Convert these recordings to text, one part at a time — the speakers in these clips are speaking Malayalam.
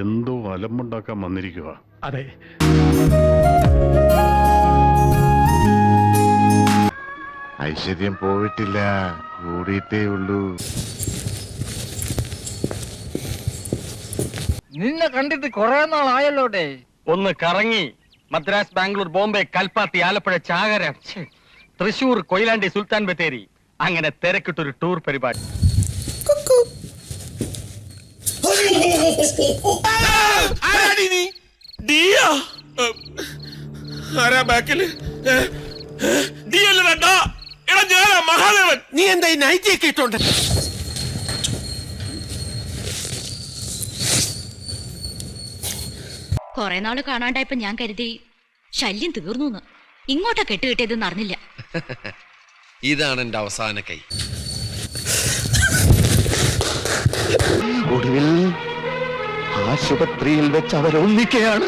എന്തോ അലമ്പുണ്ടാക്കാൻ വന്നിരിക്കുക അതെ. ഐശ്വര്യം പോയിട്ടില്ല. കൂടിയിട്ടേ ഉള്ളൂ. നിന്നെ കണ്ടിട്ട് കൊറേ നാളായല്ലോടെ ഒന്ന് കറങ്ങി മദ്രാസ് ബാംഗ്ലൂർ ബോംബെ കൽപ്പാത്തി ആലപ്പുഴ ചാകര ഛെ, തൃശൂർ കൊയിലാണ്ടി സുൽത്താൻ ബത്തേരി. അങ്ങനെ തിരക്കിട്ടൊരു ടൂർ പരിപാടി. ആരാടി നീ? ഡിയാ ആരാ ബാക്കിൽ? ഡാ എടാ ഞാനാ മഹാദേവൻ. നീ എന്താ ഈ നൈറ്റി ഒക്കെ ഇട്ടോണ്ട്? കുറെ നാൾ കാണാണ്ടായപ്പോ ഞാൻ കരുതി ശല്യം തീർന്നു ഇങ്ങോട്ടാ കെട്ടുകിട്ടിയതെന്ന് അറിഞ്ഞില്ല. ഇതാണ് എന്റെ അവസാന കൈ. ആശുപത്രിയിൽ വെച്ച് അവരൊന്നിക്കുകയാണ്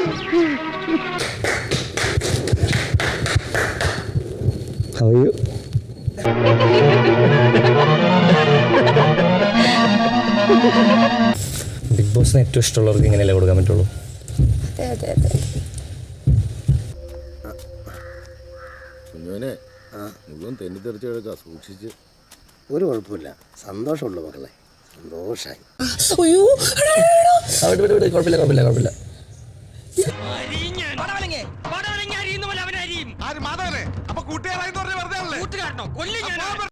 ബിഗ് ബോസിന് ഏറ്റവും ഇഷ്ടമുള്ളവർക്ക് ഇങ്ങനെയല്ലേ കൊടുക്കാൻ പറ്റുള്ളൂ? കുഞ്ഞോനെ മുഴുവൻ തെന്നിത്തെറിച്ച് കിടക്കുക സൂക്ഷിച്ച്. ഒരു കുഴപ്പമില്ല. സന്തോഷമുള്ളൂ മക്കളെ. സന്തോഷായി കുഴപ്പമില്ല കുഴപ്പമില്ല കുഴപ്പമില്ല. കൂട്ടുകാരായി പറഞ്ഞ വെറുതെ കൊല്ലി ഞാൻ